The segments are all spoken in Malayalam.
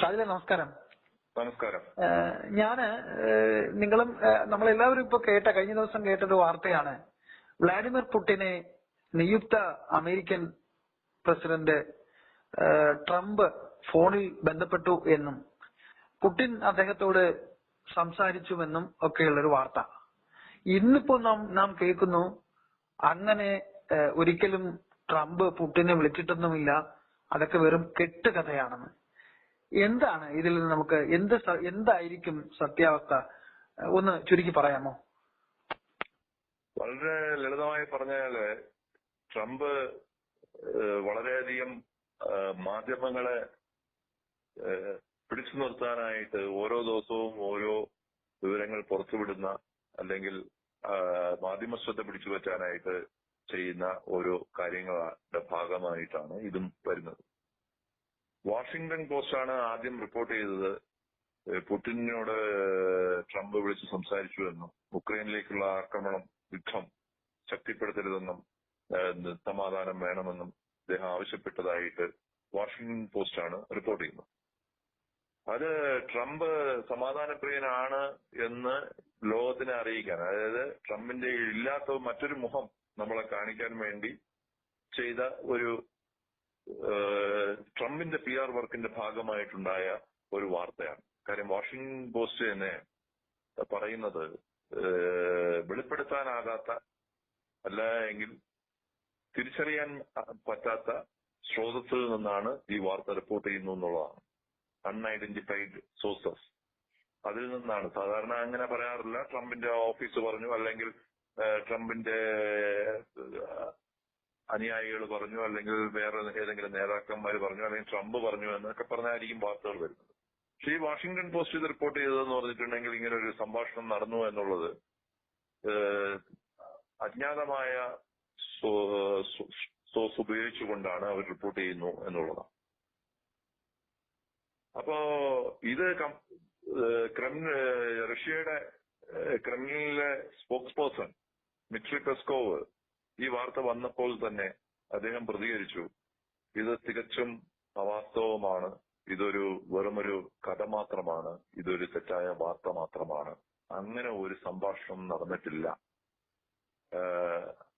ഷാജിലെ നമസ്കാരം. നമസ്കാരം. ഞാൻ നിങ്ങളും നമ്മളെല്ലാവരും ഇപ്പൊ കേട്ട കഴിഞ്ഞ ദിവസം കേട്ട ഒരു വാർത്തയാണ്. വ്ളാഡിമിർ പുടിനെ നിയുക്ത അമേരിക്കൻ പ്രസിഡന്റ് ട്രംപ് ഫോണിൽ ബന്ധപ്പെട്ടു എന്നും പുടിൻ അദ്ദേഹത്തോട് സംസാരിച്ചുവെന്നും ഒക്കെയുള്ളൊരു വാർത്ത. ഇന്നിപ്പോ നാം നാം കേൾക്കുന്നു അങ്ങനെ ഒരിക്കലും ട്രംപ് പുടിനെ വിളിച്ചിട്ടൊന്നുമില്ല. അതൊക്കെ വെറും കെട്ടുകഥയാണെന്ന്. എന്താണ് ഇതിൽ നിന്ന് നമുക്ക് എന്ത് എന്തായിരിക്കും സത്യാവസ്ഥ? ഒന്ന് ചുരുക്കി പറയാമോ? വളരെ ലളിതമായി പറഞ്ഞാൽ ട്രംപ് വളരെയധികം മാധ്യമങ്ങളെ പിടിച്ചു നിർത്താനായിട്ട് ഓരോ ദിവസവും ഓരോ വിവരങ്ങൾ പുറത്തുവിടുന്ന അല്ലെങ്കിൽ മാധ്യമ ശ്രദ്ധ പിടിച്ചു പറ്റാനായിട്ട് ചെയ്യുന്ന ഓരോ കാര്യങ്ങളുടെ ഭാഗമായിട്ടാണ് ഇതും വരുന്നത്. വാഷിംഗ്ടൺ പോസ്റ്റാണ് ആദ്യം റിപ്പോർട്ട് ചെയ്തത്. പുടിനോട് ട്രംപ് വിളിച്ച് സംസാരിച്ചു എന്നും ഉക്രൈനിലേക്കുള്ള ആക്രമണം യുദ്ധം ശക്തിപ്പെടുത്തരുതെന്നും സമാധാനം വേണമെന്നും അദ്ദേഹം ആവശ്യപ്പെട്ടതായിട്ട് വാഷിംഗ്ടൺ പോസ്റ്റാണ് റിപ്പോർട്ട് ചെയ്യുന്നത്. അത് ട്രംപ് സമാധാനപ്രിയനാണ് എന്ന് ലോകത്തിനെ അറിയിക്കാൻ അതായത് ട്രംപിന്റെ ഇല്ലാത്ത മറ്റൊരു മുഖം നമ്മളെ കാണിക്കാൻ വേണ്ടി ചെയ്ത ഒരു ട്രംപിന്റെ പി ആർ വർക്കിന്റെ ഭാഗമായിട്ടുണ്ടായ ഒരു വാർത്തയാണ്. കാര്യം വാഷിംഗ്ടൺ പോസ്റ്റ് തന്നെ പറയുന്നത് വെളിപ്പെടുത്താനാകാത്ത അല്ല എങ്കിൽ തിരിച്ചറിയാൻ പറ്റാത്ത സ്രോതസ്സിൽ നിന്നാണ് ഈ വാർത്ത റിപ്പോർട്ട് ചെയ്യുന്നു എന്നുള്ളതാണ്. അൺഐഡന്റിഫൈഡ് സോഴ്സസ് അതിൽ നിന്നാണ്. സാധാരണ അങ്ങനെ പറയാറില്ല. ട്രംപിന്റെ ഓഫീസ് പറഞ്ഞു അല്ലെങ്കിൽ ട്രംപിന്റെ അനുയായികൾ പറഞ്ഞു അല്ലെങ്കിൽ വേറെ ഏതെങ്കിലും നേതാക്കന്മാർ പറഞ്ഞു അല്ലെങ്കിൽ ട്രംപ് പറഞ്ഞു എന്നൊക്കെ പറഞ്ഞായിരിക്കും വാർത്തകൾ വരുന്നത്. പക്ഷേ ഈ വാഷിംഗ്ടൺ പോസ്റ്റ് ഇത് റിപ്പോർട്ട് ചെയ്തതെന്ന് പറഞ്ഞിട്ടുണ്ടെങ്കിൽ ഇങ്ങനെ ഒരു സംഭാഷണം നടന്നു എന്നുള്ളത് അജ്ഞാതമായ സോഴ്സ് ഉപയോഗിച്ചുകൊണ്ടാണ് അവർ റിപ്പോർട്ട് ചെയ്യുന്നു എന്നുള്ളതാണ്. അപ്പോ ഇത് റഷ്യയുടെ ക്രെംലിനിലെ സ്പോക്സ് പേഴ്സൺ മിട്രി പെസ്കോവ് ഈ വാർത്ത വന്നപ്പോൾ തന്നെ അദ്ദേഹം പ്രതികരിച്ചു. ഇത് തികച്ചും അവാസ്തവമാണ്. ഇതൊരു വെറുമൊരു കഥ മാത്രമാണ്. ഇതൊരു തെറ്റായ വാർത്ത മാത്രമാണ്. അങ്ങനെ ഒരു സംഭാഷണം നടന്നിട്ടില്ല.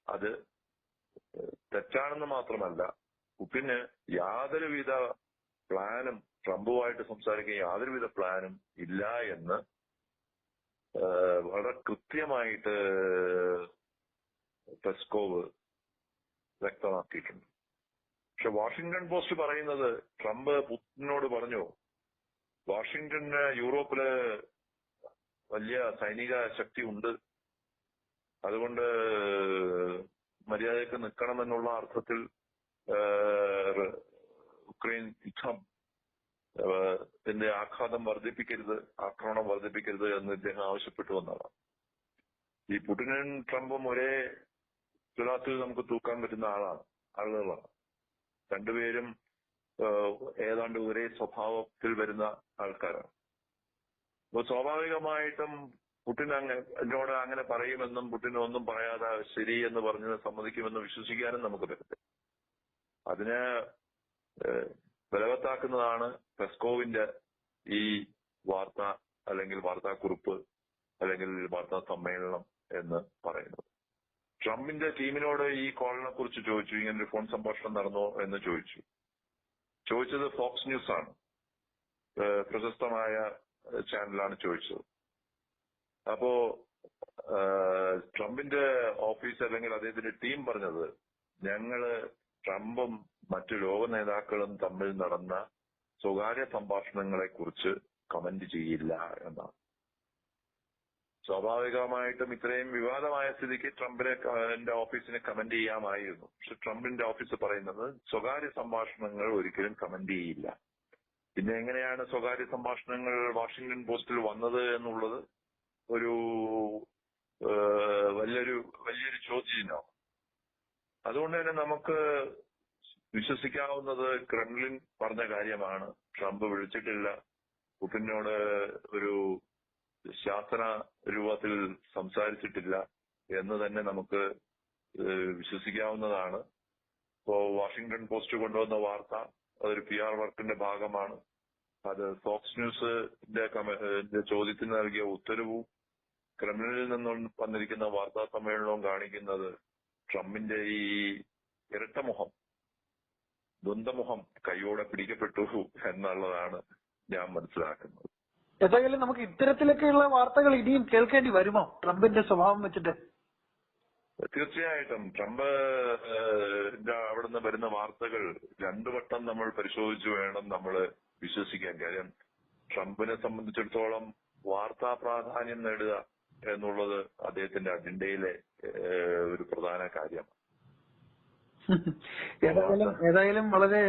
അത് തെറ്റാണെന്ന് മാത്രമല്ല പുടിന് യാതൊരുവിധ പ്ലാനും ട്രംപുമായിട്ട് സംസാരിക്കാൻ യാതൊരുവിധ പ്ലാനും ഇല്ല എന്ന് വളരെ കൃത്യമായിട്ട് പെസ്കോവ് വ്യക്തമാക്കിയിട്ടുണ്ട്. പക്ഷെ വാഷിംഗ്ടൺ പോസ്റ്റ് പറയുന്നത് ട്രംപ് പുടിനോട് പറഞ്ഞു വാഷിംഗ്ടണിന് യൂറോപ്പിൽ വലിയ സൈനിക ശക്തി ഉണ്ട്. അതുകൊണ്ട് മര്യാദയ്ക്ക് നിൽക്കണമെന്നുള്ള അർത്ഥത്തിൽ ഉക്രൈൻ യുദ്ധം ത്തിന്റെ ആഘാതം വർദ്ധിപ്പിക്കരുത് ആക്രമണം വർദ്ധിപ്പിക്കരുത് എന്ന് ഇദ്ദേഹം ആവശ്യപ്പെട്ടു വന്നതാണ്. ഈ പുടിനും ട്രംപും ഒരേ തുലാത്തിൽ നമുക്ക് തൂക്കാൻ പറ്റുന്ന ആളാണ് ആളുകളാണ്. രണ്ടുപേരും ഏതാണ്ട് ഒരേ സ്വഭാവത്തിൽ വരുന്ന ആൾക്കാരാണ്. അപ്പൊ സ്വാഭാവികമായിട്ടും അങ്ങ എന്നോട് അങ്ങനെ പറയുമെന്നും പുടിൻ ഒന്നും പറയാതെ ശരി എന്ന് പറഞ്ഞ് സമ്മതിക്കുമെന്ന് വിശ്വസിക്കാനും നമുക്ക് പറ്റില്ല അതിന് ബലവത്താക്കുന്നതാണ് പെസ്കോവിന്റെ ഈ വാർത്ത അല്ലെങ്കിൽ വാർത്താക്കുറിപ്പ് അല്ലെങ്കിൽ വാർത്താ സമ്മേളനം എന്ന് പറയുന്നത്. ട്രംപിന്റെ ടീമിനോട് ഈ കോളിനെ കുറിച്ച് ചോദിച്ചു ഇങ്ങനെ ഒരു ഫോൺ സംഭാഷണം നടന്നോ എന്ന് ചോദിച്ചു. ചോദിച്ചത് ഫോക്സ് ന്യൂസ് ആണ് പ്രശസ്തമായ ചാനലാണ് ചോദിച്ചത്. അപ്പോ ട്രംപിന്റെ ഓഫീസ് അല്ലെങ്കിൽ അദ്ദേഹത്തിന്റെ ടീം പറഞ്ഞത് ഞങ്ങൾ ട്രംപും മറ്റു ലോക നേതാക്കളും തമ്മിൽ നടന്ന സ്വകാര്യ സംഭാഷണങ്ങളെ കുറിച്ച് കമന്റ് ചെയ്യില്ല എന്നാണ്. സ്വാഭാവികമായിട്ടും ഇത്രയും വിവാദമായ സ്ഥിതിക്ക് ട്രംപിനെ ഓഫീസിനെ കമന്റ് ചെയ്യാമായിരുന്നു. പക്ഷെ ട്രംപിന്റെ ഓഫീസ് പറയുന്നത് സ്വകാര്യ സംഭാഷണങ്ങൾ ഒരിക്കലും കമന്റ് ചെയ്യില്ല. പിന്നെ എങ്ങനെയാണ് സ്വകാര്യ സംഭാഷണങ്ങൾ വാഷിംഗ്ടൺ പോസ്റ്റിൽ വന്നത് എന്നുള്ളത് ഒരു വലിയൊരു വലിയൊരു ചോദ്യചിഹ്നമാണ് അതുകൊണ്ട് തന്നെ നമുക്ക് വിശ്വസിക്കാവുന്നത് ക്രെംലിൻ പറഞ്ഞ കാര്യമാണ്. ട്രംപ് വിളിച്ചിട്ടില്ല. പുടിനോട് ഒരു ശാസന രൂപത്തിൽ സംസാരിച്ചിട്ടില്ല എന്ന് തന്നെ നമുക്ക് വിശ്വസിക്കാവുന്നതാണ്. ഇപ്പോ വാഷിംഗ്ടൺ പോസ്റ്റ് കൊണ്ടുവന്ന വാർത്ത അതൊരു പി ആർ വർക്കിന്റെ ഭാഗമാണ്. അത് ഫോക്സ് ന്യൂസിന്റെ ചോദ്യത്തിന് നൽകിയ ഉത്തരവും ക്രെംലിനിൽ നിന്നും വന്നിരിക്കുന്ന വാർത്താ സമ്മേളനവും കാണിക്കുന്നത് ട്രംപിന്റെ ഈ ഇരട്ടമുഖം ദ്വന്ദ്മുഖം കൈയോടെ പിടിക്കപ്പെട്ടു എന്നുള്ളതാണ് ഞാൻ മനസ്സിലാക്കുന്നത്. ഏതായാലും നമുക്ക് ഇത്തരത്തിലൊക്കെയുള്ള വാർത്തകൾ ഇനിയും കേൾക്കേണ്ടി വരുമോ? ട്രംപിന്റെ സ്വഭാവം വെച്ചിട്ട്. തീർച്ചയായിട്ടും. ട്രംപ് അവിടുന്ന് വരുന്ന വാർത്തകൾ രണ്ടു വട്ടം നമ്മൾ പരിശോധിച്ചു വേണം നമ്മൾ വിശ്വസിക്കാൻ. കാര്യം ട്രംപിനെ സംബന്ധിച്ചിടത്തോളം വാർത്താ പ്രാധാന്യം നേടുക എന്നുള്ളത് അദ്ദേഹത്തിന്റെ അജണ്ടയിലെ ഒരു പ്രധാന കാര്യമാണ്. ഏതായാലും ഏതായാലും വളരെ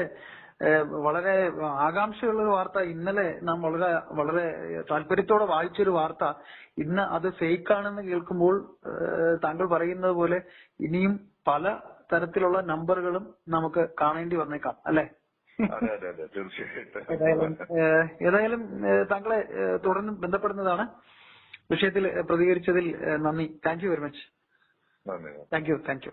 വളരെ ആകാംക്ഷയുള്ള ഒരു വാർത്ത. ഇന്നലെ നാം വളരെ വളരെ താല്പര്യത്തോടെ വായിച്ച ഒരു വാർത്ത. ഇന്ന് അത് ഫേക്ക് ആണെന്ന് കേൾക്കുമ്പോൾ താങ്കൾ പറയുന്നത് പോലെ ഇനിയും പല തരത്തിലുള്ള നമ്പറുകളും നമുക്ക് കാണേണ്ടി വന്നേക്കാം അല്ലെ? ഏതായാലും താങ്കളെ തുടർന്ന് ബന്ധപ്പെടുന്നതാണ്. വിഷയത്തിൽ പ്രതികരിച്ചതിൽ നന്ദി. Thank you very much. Thank you thank you.